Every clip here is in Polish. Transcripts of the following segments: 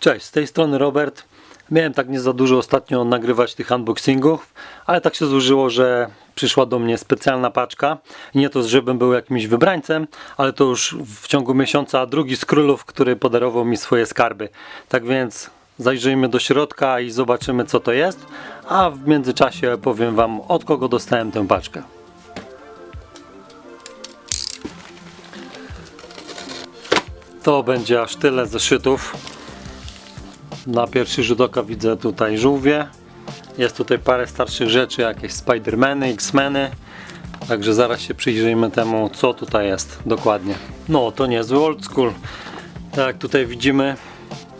Cześć, z tej strony Robert. Miałem tak nie za dużo ostatnio nagrywać tych unboxingów, ale tak się złożyło, że przyszła do mnie specjalna paczka. Nie to, żebym był jakimś wybrańcem, ale to już w ciągu miesiąca drugi z królów, który podarował mi swoje skarby. Tak więc zajrzyjmy do środka i zobaczymy co to jest, a w międzyczasie powiem Wam od kogo dostałem tę paczkę. To będzie aż tyle zeszytów. Na pierwszy rzut oka widzę tutaj żółwie. Jest tutaj parę starszych rzeczy, jakieś Spidermany, X-Meny. Także zaraz się przyjrzyjmy temu, co tutaj jest dokładnie. No, to niezły old school. Tak jak tutaj widzimy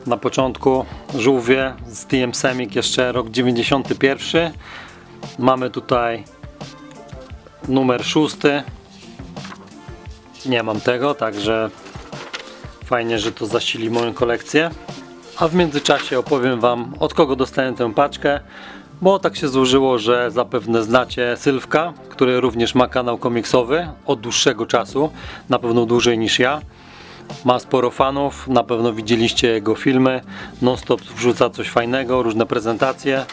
na początku żółwie z TM Semik jeszcze rok 91. Mamy tutaj numer szósty. Nie mam tego, także fajnie, że to zasili moją kolekcję. A w międzyczasie opowiem Wam od kogo dostałem tę paczkę, bo tak się złożyło, że zapewne znacie Sylwka, który również ma kanał komiksowy od dłuższego czasu, na pewno dłużej niż ja. Ma sporo fanów, na pewno widzieliście jego filmy, non-stop wrzuca coś fajnego, różne prezentacje.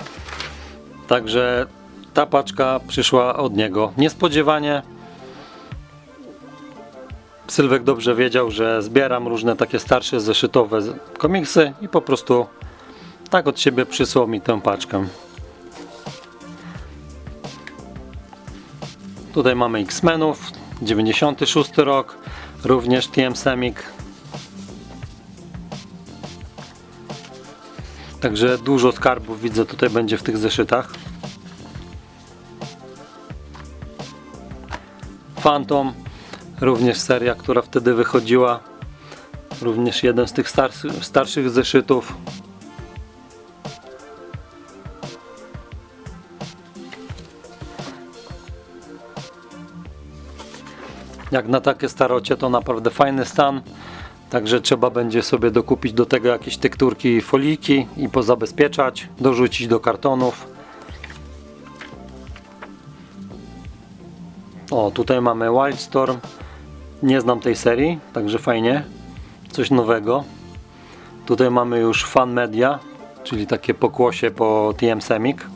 Także ta paczka przyszła od niego niespodziewanie. Sylwek dobrze wiedział, że zbieram różne takie starsze zeszytowe komiksy i po prostu tak od siebie przysłał mi tę paczkę. Tutaj mamy X-Menów, 96 rok, również TM Semik. Także dużo skarbów widzę tutaj będzie w tych zeszytach. Phantom, również seria, która wtedy wychodziła. Również jeden z tych starszych, starszych zeszytów. Jak na takie starocie to naprawdę fajny stan. Także trzeba będzie sobie dokupić do tego jakieś tekturki i foliki i pozabezpieczać, dorzucić do kartonów. O, tutaj mamy Wildstorm. Nie znam tej serii, także fajnie. Coś nowego. Tutaj mamy już Fan Media, czyli takie pokłosie po TM Semik.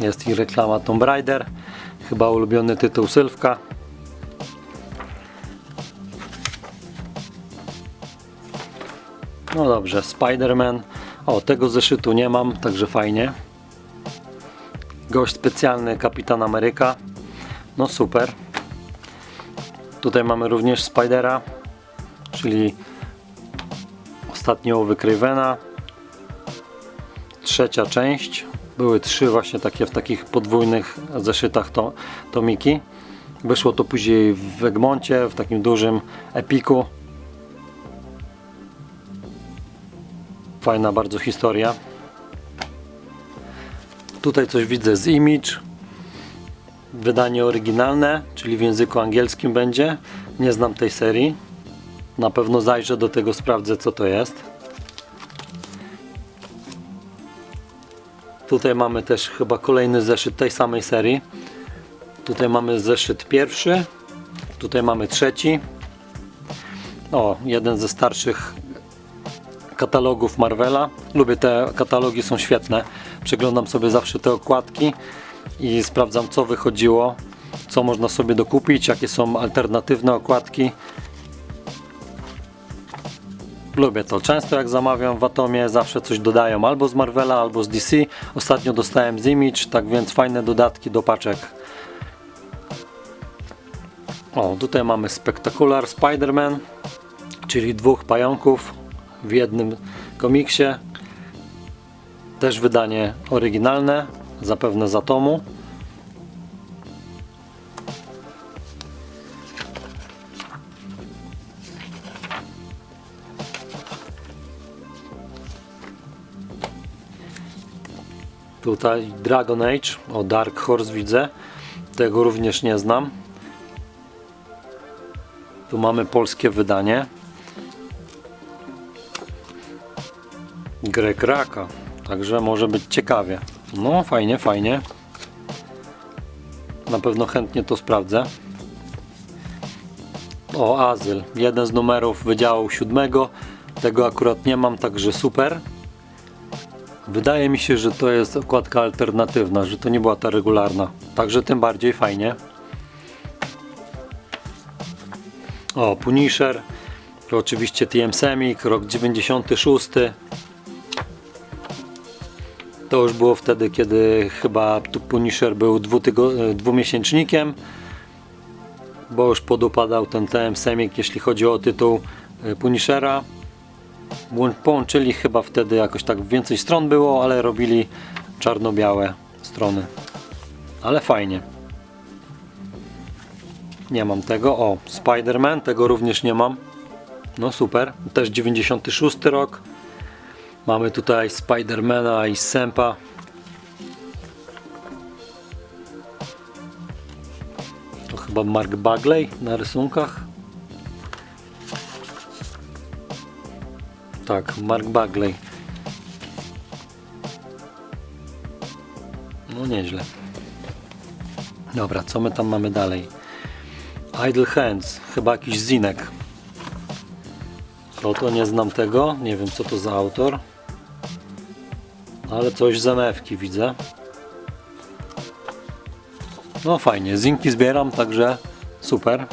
Jest i reklama Tomb Raider, chyba ulubiony tytuł Sylwka. No dobrze, Spider-Man. O, tego zeszytu nie mam, także fajnie. Gość specjalny Kapitan Ameryka. No super. Tutaj mamy również Spidera, czyli ostatnio wykrywena. Trzecia część. Były trzy właśnie takie w takich podwójnych zeszytach to, tomiki. Wyszło to później w Egmoncie, w takim dużym epiku. Fajna bardzo historia. Tutaj coś widzę z Image. Wydanie oryginalne, czyli w języku angielskim będzie. Nie znam tej serii. Na pewno zajrzę do tego, sprawdzę co to jest. Tutaj mamy też chyba kolejny zeszyt tej samej serii. Tutaj mamy zeszyt pierwszy. Tutaj mamy trzeci. O, jeden ze starszych katalogów Marvela. Lubię te katalogi, są świetne. Przeglądam sobie zawsze te okładki i sprawdzam co wychodziło, co można sobie dokupić, jakie są alternatywne okładki. Lubię to. Często jak zamawiam w Atomie zawsze coś dodają albo z Marvela, albo z DC. Ostatnio dostałem z Image, tak więc fajne dodatki do paczek. O, tutaj mamy Spectacular Spider-Man, czyli dwóch pająków w jednym komiksie. Też wydanie oryginalne, zapewne z Atomu. Tutaj Dragon Age, o Dark Horse widzę. Tego również nie znam. Tu mamy polskie wydanie. Greg Raka. Także może być ciekawie. No, fajnie, fajnie. Na pewno chętnie to sprawdzę. O, Azyl. Jeden z numerów Wydziału Siódmego. Tego akurat nie mam, także super. Wydaje mi się, że to jest okładka alternatywna, że to nie była ta regularna. Także tym bardziej fajnie. O, Punisher. Oczywiście TM Semik, rok 96. To już było wtedy, kiedy chyba Punisher był dwutygo- dwumiesięcznikiem, bo już podupadał ten TM Semik, jeśli chodzi o tytuł y, Punishera. Łą- Połączyli chyba wtedy jakoś tak więcej stron było, ale robili czarno-białe strony. Ale fajnie. Nie mam tego. O, Spider-Man, tego również nie mam. No super. Też 96 rok. Mamy tutaj Spidermana i Sempa. To chyba Mark Bagley na rysunkach. Tak, Mark Bagley. No nieźle. Dobra, co my tam mamy dalej? Idle Hands, chyba jakiś zinek. To to nie znam tego, nie wiem co to za autor. Ale coś z MF-ki widzę. No fajnie, zinki zbieram, także super.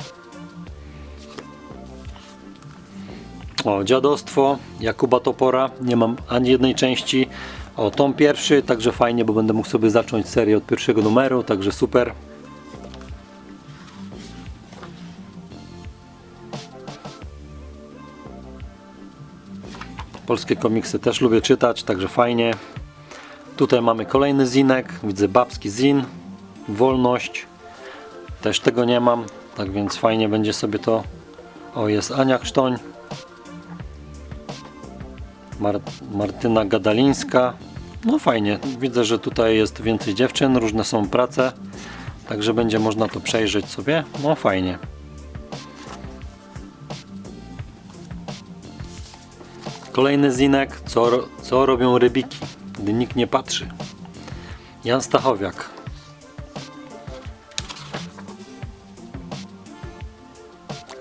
O, dziadostwo Jakuba Topora. Nie mam ani jednej części. O, tom pierwszy, także fajnie, bo będę mógł sobie zacząć serię od pierwszego numeru, także super. Polskie komiksy też lubię czytać, także fajnie. Tutaj mamy kolejny zinek. Widzę babski zin. Wolność. Też tego nie mam, tak więc fajnie będzie sobie to. O, jest Ania Krztoń. Mar Martyna Gadalińska. No fajnie, widzę, że tutaj jest więcej dziewczyn, różne są prace, także będzie można to przejrzeć sobie. No fajnie. Kolejny zinek, co, co robią rybiki, gdy nikt nie patrzy. Jan Stachowiak.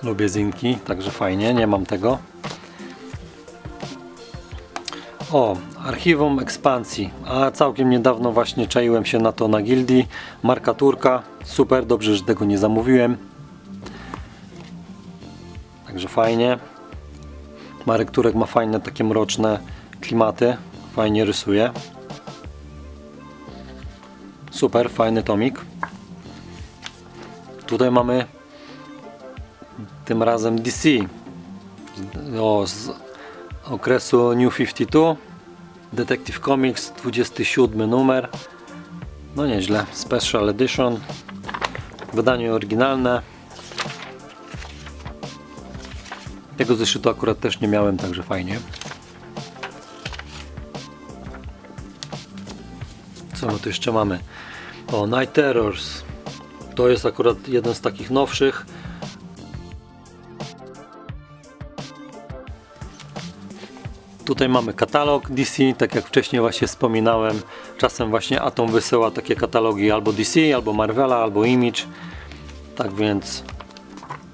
Lubię zinki, także fajnie, nie mam tego. O, archiwum ekspansji. A całkiem niedawno właśnie czaiłem się na to na gildii. Marka Turka. Super, dobrze, że tego nie zamówiłem. Także fajnie. Marek Turek ma fajne takie mroczne klimaty. Fajnie rysuje. Super, fajny tomik. Tutaj mamy tym razem DC. O, z okresu New 52. Detective Comics 27 numer. No nieźle. Special Edition. Wydanie oryginalne. Tego zeszytu akurat też nie miałem, także fajnie. Co my tu jeszcze mamy? O, Night Terrors. To jest akurat jeden z takich nowszych. Tutaj mamy katalog DC, tak jak wcześniej właśnie wspominałem. Czasem właśnie Atom wysyła takie katalogi albo DC, albo Marvela, albo Image. Tak więc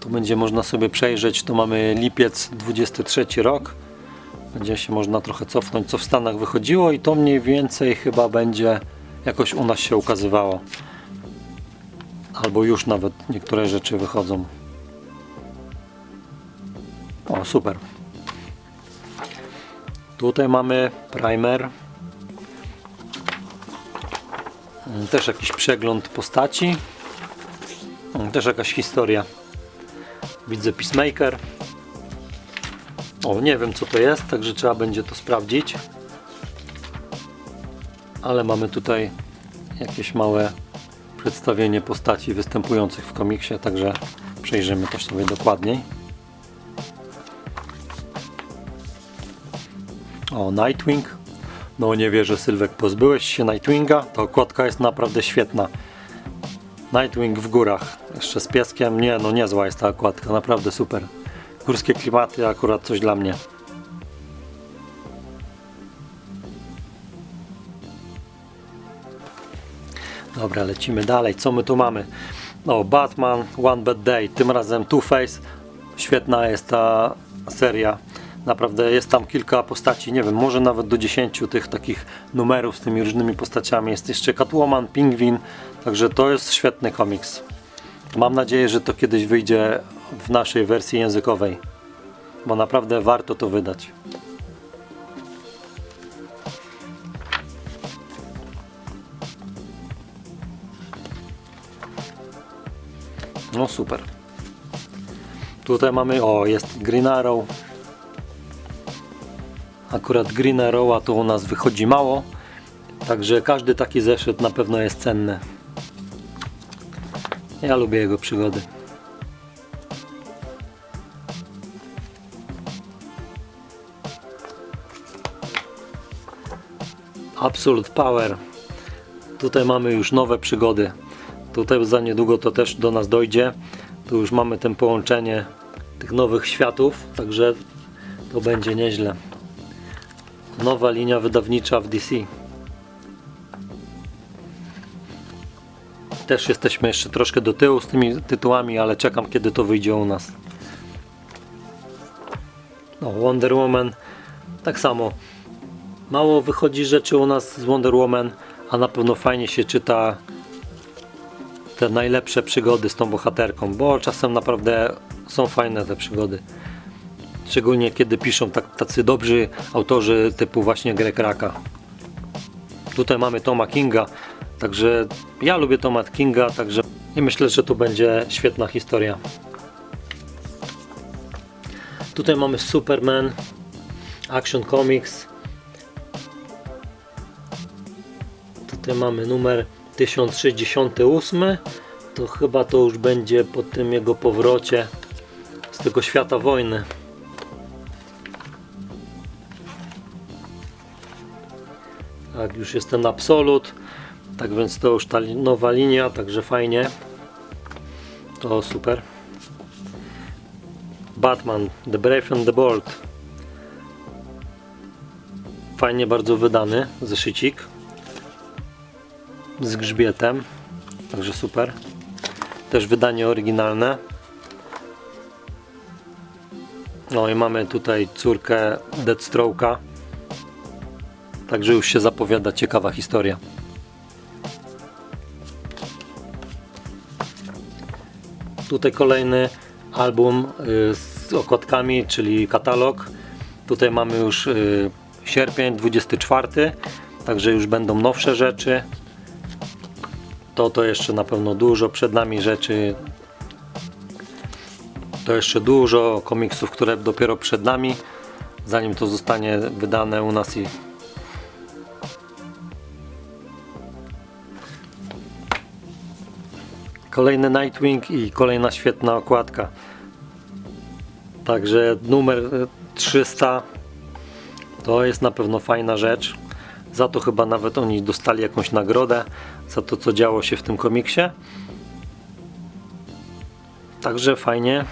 tu będzie można sobie przejrzeć. Tu mamy lipiec 23 rok. Będzie się można trochę cofnąć, co w Stanach wychodziło i to mniej więcej chyba będzie jakoś u nas się ukazywało. Albo już nawet niektóre rzeczy wychodzą. O, super. Tutaj mamy primer. Też jakiś przegląd postaci. Też jakaś historia. Widzę Peacemaker. O, nie wiem co to jest, także trzeba będzie to sprawdzić. Ale mamy tutaj jakieś małe przedstawienie postaci występujących w komiksie, także przejrzymy to sobie dokładniej. O, Nightwing. No nie wierzę, Sylwek, pozbyłeś się Nightwinga? Ta okładka jest naprawdę świetna. Nightwing w górach, jeszcze z pieskiem. Nie, no niezła jest ta okładka, naprawdę super. Górskie klimaty akurat coś dla mnie. Dobra, lecimy dalej. Co my tu mamy? No, Batman, One Bad Day, tym razem Two-Face. Świetna jest ta seria. Naprawdę jest tam kilka postaci, nie wiem, może nawet do 10 tych takich numerów z tymi różnymi postaciami. Jest jeszcze Catwoman, Pingwin, także to jest świetny komiks. Mam nadzieję, że to kiedyś wyjdzie w naszej wersji językowej, bo naprawdę warto to wydać. No super. Tutaj mamy, o jest Green Arrow. Akurat Green Arrowa to u nas wychodzi mało, także każdy taki zeszyt na pewno jest cenny. Ja lubię jego przygody. Absolute Power. Tutaj mamy już nowe przygody. Tutaj za niedługo to też do nas dojdzie. Tu już mamy tym połączenie tych nowych światów, także to będzie nieźle. Nowa linia wydawnicza w DC. Też jesteśmy jeszcze troszkę do tyłu z tymi tytułami, ale czekam kiedy to wyjdzie u nas. No, Wonder Woman tak samo. Mało wychodzi rzeczy u nas z Wonder Woman, a na pewno fajnie się czyta te najlepsze przygody z tą bohaterką, bo czasem naprawdę są fajne te przygody. Szczególnie kiedy piszą tak, tacy dobrzy autorzy typu właśnie Greg Raka. Tutaj mamy Toma Kinga, także ja lubię Toma Kinga, także i myślę, że to będzie świetna historia. Tutaj mamy Superman, Action Comics. Tutaj mamy numer 1068. To chyba to już będzie po tym jego powrocie z tego świata wojny. Tak, już jest ten absolut. Tak więc to już ta nowa linia, także fajnie. To super. Batman, The Brave and the Bold. Fajnie bardzo wydany zeszycik z grzbietem, także super. Też wydanie oryginalne. No i mamy tutaj córkę Deathstroke'a. Także już się zapowiada ciekawa historia. Tutaj kolejny album y, z okładkami, czyli katalog. Tutaj mamy już y, sierpień 24, także już będą nowsze rzeczy. To to jeszcze na pewno dużo przed nami rzeczy. To jeszcze dużo komiksów, które dopiero przed nami, zanim to zostanie wydane u nas i Kolejny Nightwing i kolejna świetna okładka. Także numer e, 300 to jest na pewno fajna rzecz. Za to chyba nawet oni dostali jakąś nagrodę za to co działo się w tym komiksie. Także fajnie.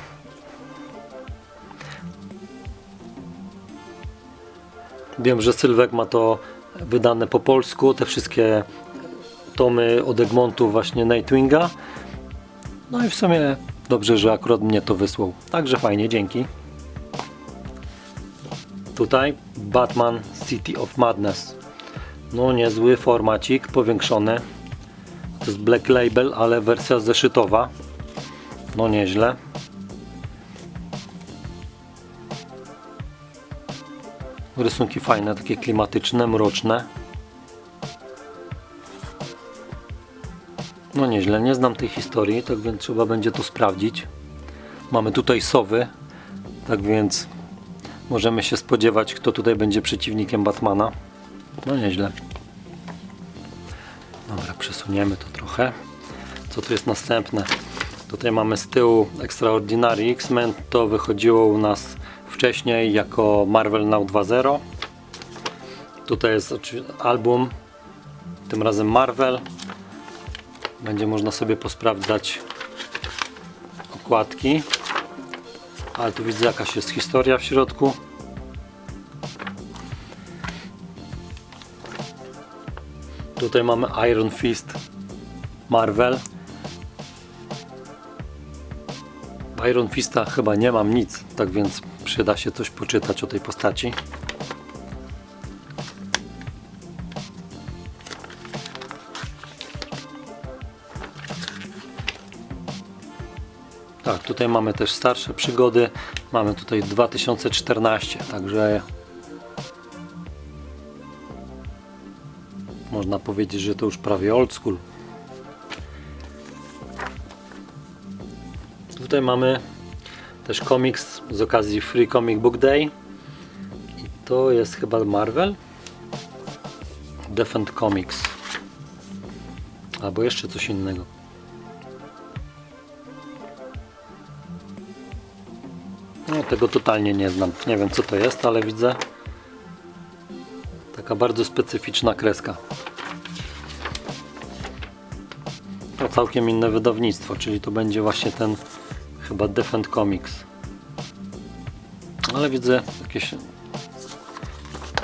Wiem, że Sylwek ma to wydane po polsku, te wszystkie tomy od Egmontu właśnie Nightwinga. No i w sumie dobrze, że akurat mnie to wysłał. Także fajnie, dzięki. Tutaj Batman City of Madness. No niezły formacik, powiększony. To jest Black Label, ale wersja zeszytowa. No nieźle. Rysunki fajne, takie klimatyczne, mroczne. No nieźle, nie znam tej historii, tak więc trzeba będzie to sprawdzić. Mamy tutaj sowy, tak więc możemy się spodziewać, kto tutaj będzie przeciwnikiem Batmana. No nieźle. Dobra, przesuniemy to trochę. Co tu jest następne? Tutaj mamy z tyłu Extraordinary X-Men. To wychodziło u nas wcześniej jako Marvel Now 2.0. Tutaj jest album, tym razem Marvel. Będzie można sobie posprawdzać okładki. Ale tu widzę jakaś jest historia w środku. Tutaj mamy Iron Fist Marvel. Iron Fista chyba nie mam nic, tak więc przyda się coś poczytać o tej postaci. Tak, tutaj mamy też starsze przygody. Mamy tutaj 2014, także można powiedzieć, że to już prawie old school. Tutaj mamy też komiks z okazji Free Comic Book Day. I to jest chyba Marvel. Defend Comics. Albo jeszcze coś innego. No, tego totalnie nie znam. Nie wiem co to jest, ale widzę taka bardzo specyficzna kreska. To całkiem inne wydawnictwo, czyli to będzie właśnie ten chyba Defend Comics. Ale widzę jakieś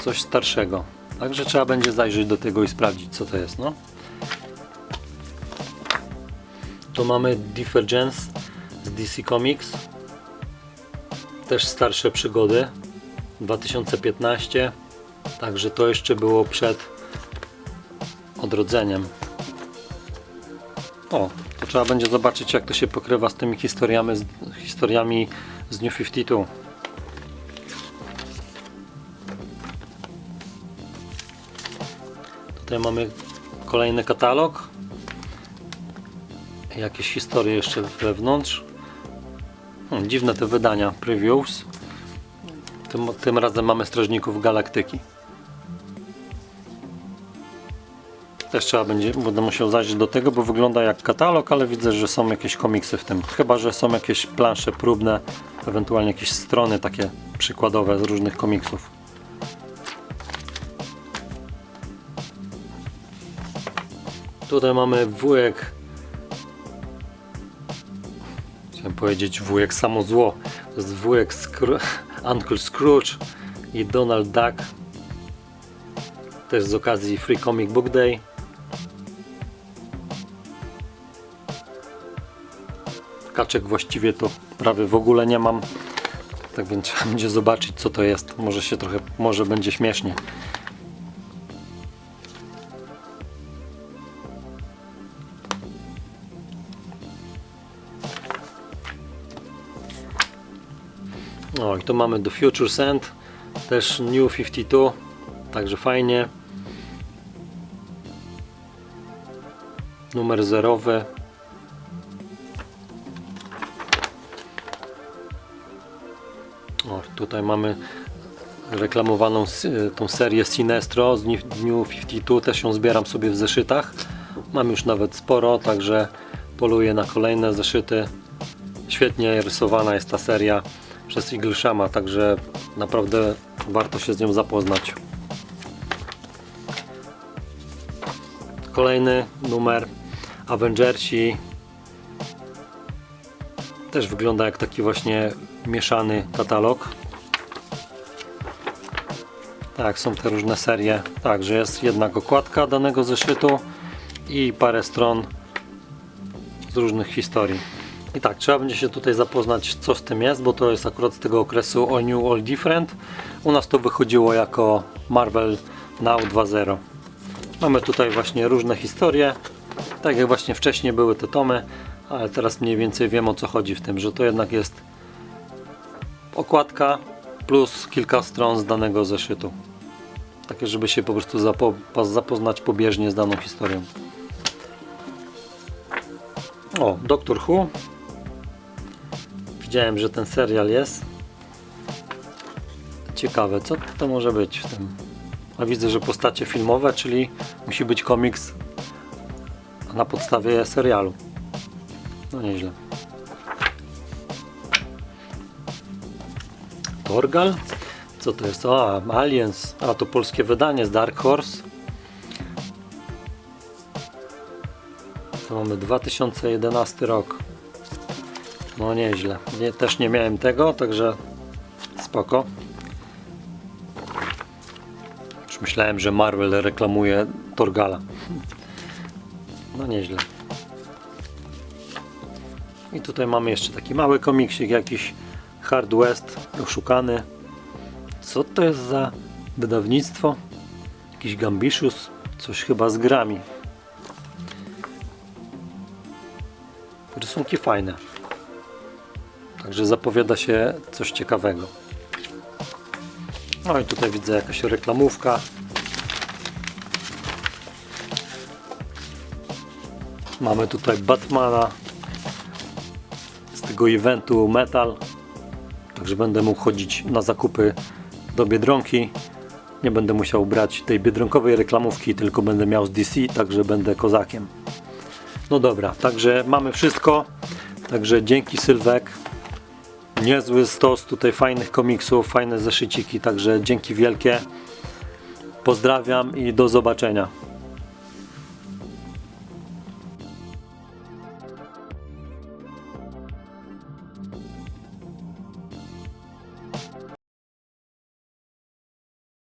coś starszego. Także trzeba będzie zajrzeć do tego i sprawdzić co to jest. No. Tu mamy Divergence z DC Comics. Też starsze przygody. 2015. Także to jeszcze było przed odrodzeniem. O, trzeba będzie zobaczyć jak to się pokrywa z tymi historiami z, historiami z New 52. Tutaj mamy kolejny katalog. Jakieś historie jeszcze wewnątrz. Hmm, dziwne te wydania, previews. Tym, tym razem mamy Strażników Galaktyki. Też trzeba będzie, będę musiał zajrzeć do tego, bo wygląda jak katalog, ale widzę, że są jakieś komiksy w tym. Chyba, że są jakieś plansze próbne, ewentualnie jakieś strony takie przykładowe z różnych komiksów. Tutaj mamy wujek. Chciałem powiedzieć wujek samo zło. To jest wujek Scroo Uncle Scrooge i Donald Duck. Też z okazji Free Comic Book Day. Kaczek właściwie to prawie w ogóle nie mam. Tak więc trzeba będzie zobaczyć co to jest. Może się trochę, może będzie śmiesznie. O i tu mamy The Future's End. Też New 52. Także fajnie. Numer zerowy. Tutaj mamy reklamowaną s- tą serię Sinestro z New New 52. Też ją zbieram sobie w zeszytach. Mam już nawet sporo, także poluję na kolejne zeszyty. Świetnie rysowana jest ta seria przez Eagleshama, także naprawdę warto się z nią zapoznać. Kolejny numer Avengersi też wygląda jak taki właśnie mieszany katalog. Tak, są te różne serie. Tak, że jest jednak okładka danego zeszytu i parę stron z różnych historii. I tak, trzeba będzie się tutaj zapoznać co z tym jest, bo to jest akurat z tego okresu All New, All Different. U nas to wychodziło jako Marvel Now 2.0. Mamy tutaj właśnie różne historie, tak jak właśnie wcześniej były te tomy, ale teraz mniej więcej wiem o co chodzi w tym, że to jednak jest okładka plus kilka stron z danego zeszytu. Takie, żeby się po prostu zapo zapoznać pobieżnie z daną historią. O, Doctor Who. Widziałem, że ten serial jest. Ciekawe, co to może być w tym. A widzę, że postacie filmowe, czyli musi być komiks na podstawie serialu. No nieźle. Torgal? Co to jest? O, Aliens. A to polskie wydanie z Dark Horse. To mamy 2011 rok. No nieźle. Nie, też nie miałem tego, także spoko. Już myślałem, że Marvel reklamuje Torgala. No nieźle. I tutaj mamy jeszcze taki mały komiksik, jakiś Hard West, oszukany. Co to jest za wydawnictwo? Jakiś Gambitious, coś chyba z grami. Rysunki fajne. Także zapowiada się coś ciekawego. No i tutaj widzę jakaś reklamówka. Mamy tutaj Batmana z tego eventu Metal. Także będę mógł chodzić na zakupy do Biedronki. Nie będę musiał brać tej biedronkowej reklamówki, tylko będę miał z DC, także będę kozakiem. No dobra, także mamy wszystko. Także dzięki Sylwek. Niezły stos tutaj fajnych komiksów, fajne zeszyciki, także dzięki wielkie. Pozdrawiam i do zobaczenia.